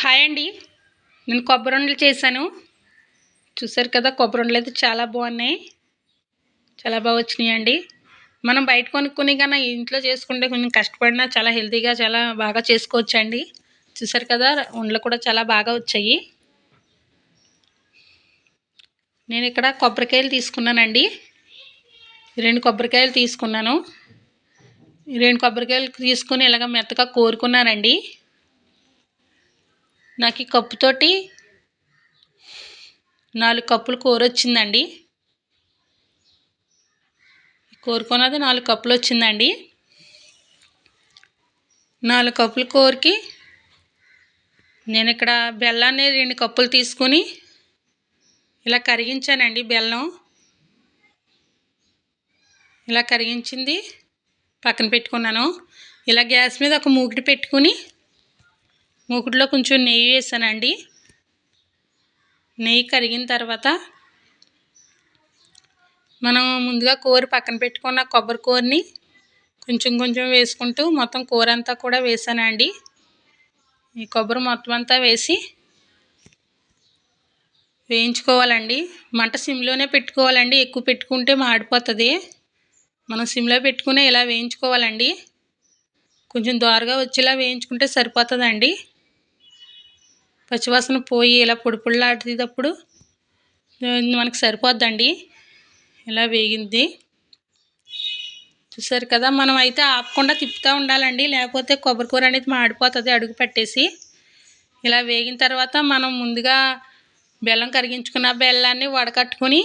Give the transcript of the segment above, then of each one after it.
Hi అండి. నేను కొబ్బరి ఉండలు చేశాను. చూసారు కదా కొబ్బరి ఉండలు అయితే చాలా బాగున్నాయి. చాలా బాగా వచ్చినాయి అండి మనం బయట కొనుక్కుని కన్నా ఇంట్లో చేసుకుంటే కొంచెం కష్టపడినా చాలా హెల్తీగా చాలా బాగా చేసుకోవచ్చు అండి చూసారు కదా ఉండలు కూడా చాలా బాగా వచ్చాయి. నేను ఇక్కడ కొబ్బరికాయలు తీసుకున్నానండి. రెండు కొబ్బరికాయలు తీసుకున్నాను. రెండు కొబ్బరికాయలు తీసుకుని ఇలాగ మెత్తగా కోరుకున్నానండి. నాకు ఈ కప్పుతోటి నాలుగు కప్పులు కూర వచ్చిందండి. కోరుకున్నది నాలుగు కప్పులు వచ్చిందండి. నాలుగు కప్పుల కూరకి నేను ఇక్కడ బెల్లాన్ని రెండు కప్పులు తీసుకుని ఇలా కరిగించానండి బెల్లం. ఇలా కరిగించింది పక్కన పెట్టుకున్నాను. ఇలా గ్యాస్ మీద ఒక మూకిడి పెట్టుకుని మూకుడులో కొంచెం నెయ్యి వేసానండి. నెయ్యి కరిగిన తర్వాత మనం ముందుగా కూర పక్కన పెట్టుకున్న కొబ్బరి కూరని కొంచెం కొంచెం వేసుకుంటూ మొత్తం కూర అంతా కూడా వేసానండి. ఈ కొబ్బరి మొత్తం అంతా వేసి వేయించుకోవాలండి. మంట సిమ్లోనే పెట్టుకోవాలండి. ఎక్కువ పెట్టుకుంటే మాడిపోతుంది. మనం సిమ్లో పెట్టుకునే ఇలా వేయించుకోవాలండి. కొంచెం దోరగా వచ్చేలా వేయించుకుంటే సరిపోతుందండి. పచ్చివాసన పోయి ఇలా పొడి పొడిలాడేటప్పుడు మనకి సరిపోద్దండి. ఇలా వేగింది. చూసారు కదా మనం అయితే ఆపకుండా తిప్పుతూ ఉండాలండి. లేకపోతే కొబ్బరి కూర అనేది మాడిపోతుంది అడుగు పెట్టేసి. ఇలా వేగిన తర్వాత మనం ముందుగా బెల్లం కరిగించుకున్న బెల్లాన్ని వడకట్టుకుని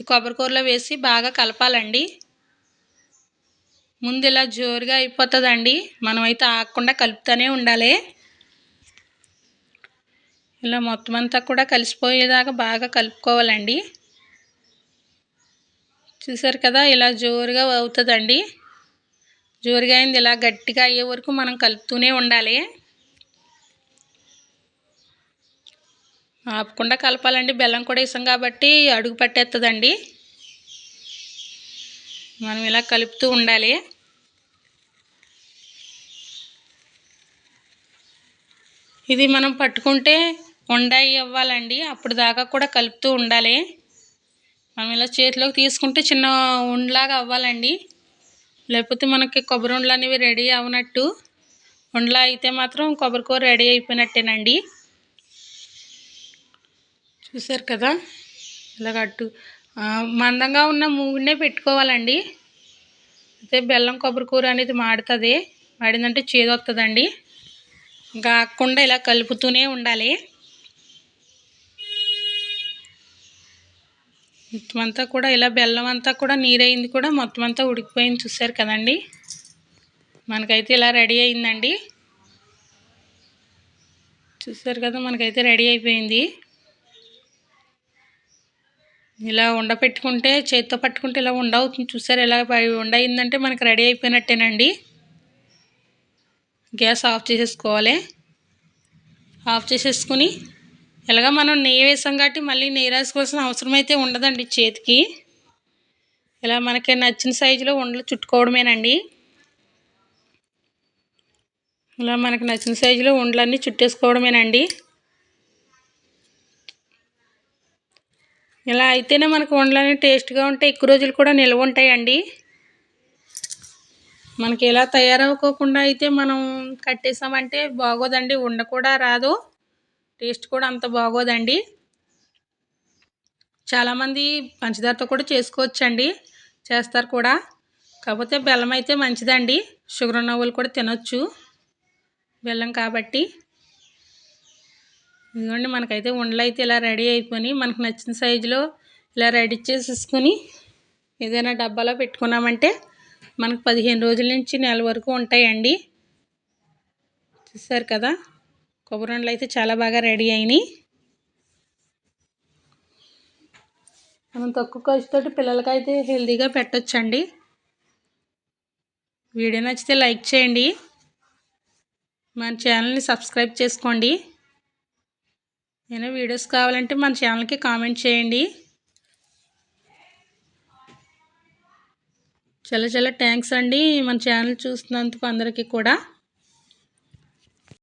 కొబ్బరికూరలో వేసి బాగా కలపాలండి. ముందు ఇలా జోరుగా అయిపోతుందండి. మనమైతే ఆగకుండా కలుపుతూనే ఉండాలి. ఇలా మొత్తం అంతా కూడా కలిసిపోయేదాకా బాగా కలుపుకోవాలండి. చూసారు కదా ఇలా జోరుగా అవుతుందండి. జోరుగా అయింది ఇలా గట్టిగా అయ్యే వరకు మనం కలుపుతూనే ఉండాలి. ఆపకుండా కలపాలండి. బెల్లం కూడా ఇస్తాం కాబట్టి అడుగు పట్టేస్తుందండి మనం ఇలా కలుపుతూ ఉండాలి. ఇది మనం పట్టుకుంటే ఉండాయి అవ్వాలండి. అప్పుడు దాకా కూడా కలుపుతూ ఉండాలి. మనం ఇలా చేతిలోకి తీసుకుంటే చిన్న ఉండలాగా అవ్వాలండి. లేకపోతే మనకి కొబ్బరి ఉండలు అనేవి రెడీ అవనట్టు. ఉండలా అయితే మాత్రం కొబ్బరికూర రెడీ అయిపోయినట్టేనండి. చూసారు కదా? ఇలాగ అట్టు మందంగా ఉన్న మూగునే పెట్టుకోవాలండి. అయితే బెల్లం కొబ్బరి కూర అనేది మాడుతుంది. మాడిందంటే చేదొస్తుందండి కాకుండా ఇలా కలుపుతూనే ఉండాలి. మొత్తం అంతా కూడా ఇలా బెల్లం అంతా కూడా నీరైంది కూడా మొత్తం అంతా ఉడికిపోయింది చూసారు కదండి. మనకైతే ఇలా రెడీ అయిందండి. చూసారు కదా మనకైతే రెడీ అయిపోయింది. ఇలా ఉండపెట్టుకుంటే చేతితో పట్టుకుంటే ఇలా ఉండవుతుంది చూసారు ఇలా ఉండ అయిందంటే మనకి రెడీ అయిపోయినట్టేనండి. గ్యాస్ ఆఫ్ చేసేసుకోవాలి. ఆఫ్ చేసేసుకుని ఇలాగ మనం నెయ్యి వేసాం కాబట్టి మళ్ళీ నెయ్యి రాసుకోవాల్సిన అవసరం అయితే ఉండదండి చేతికి. ఇలా మనకి నచ్చిన సైజులో ఉండలు చుట్టుకోవడమేనండి. ఇలా మనకు నచ్చిన సైజులో ఉండలన్నీ చుట్టేసుకోవడమేనండి. ఇలా అయితేనే మనకు వండలన్నీ టేస్ట్గా ఉంటాయి ఎక్కువ రోజులు కూడా నిల్వ ఉంటాయండి. మనకి ఇలా తయారవ్వకోకుండా అయితే మనం కట్టేసామంటే బాగోదండి ఉండ కూడా రాదు. టేస్ట్ కూడా అంత బాగోదండి. చాలామంది పంచదారతో కూడా చేసుకోవచ్చండి. చేస్తారు కూడా. కాకపోతే బెల్లం అయితే మంచిదండి. షుగర్ ఉన్న వాళ్ళు కూడా తినొచ్చు. బెల్లం కాబట్టి. ఇదిగోండి మనకైతే ఉండలు అయితే ఇలా రెడీ అయిపోయి మనకు నచ్చిన సైజులో ఇలా రెడీ చేసేసుకుని ఏదైనా డబ్బాలో పెట్టుకున్నామంటే మనకు పదిహేను రోజుల నుంచి నెల వరకు ఉంటాయండి. చూసారు కదా? కొబ్బరి ఉండలు అయితే చాలా బాగా రెడీ అయినాయి. మనం తక్కువ ఖర్చుతోటి పిల్లలకైతే హెల్తీగా పెట్టొచ్చండి. వీడియో నచ్చితే లైక్ చేయండి. మన ఛానల్ని సబ్స్క్రైబ్ చేసుకోండి. ఏమైనా వీడియోస్ కావాలంటే మన ఛానల్కి కామెంట్ చేయండి. చాలా చాలా థ్యాంక్స్ అండి మన ఛానల్ చూసినందుకు అందరికీ కూడా.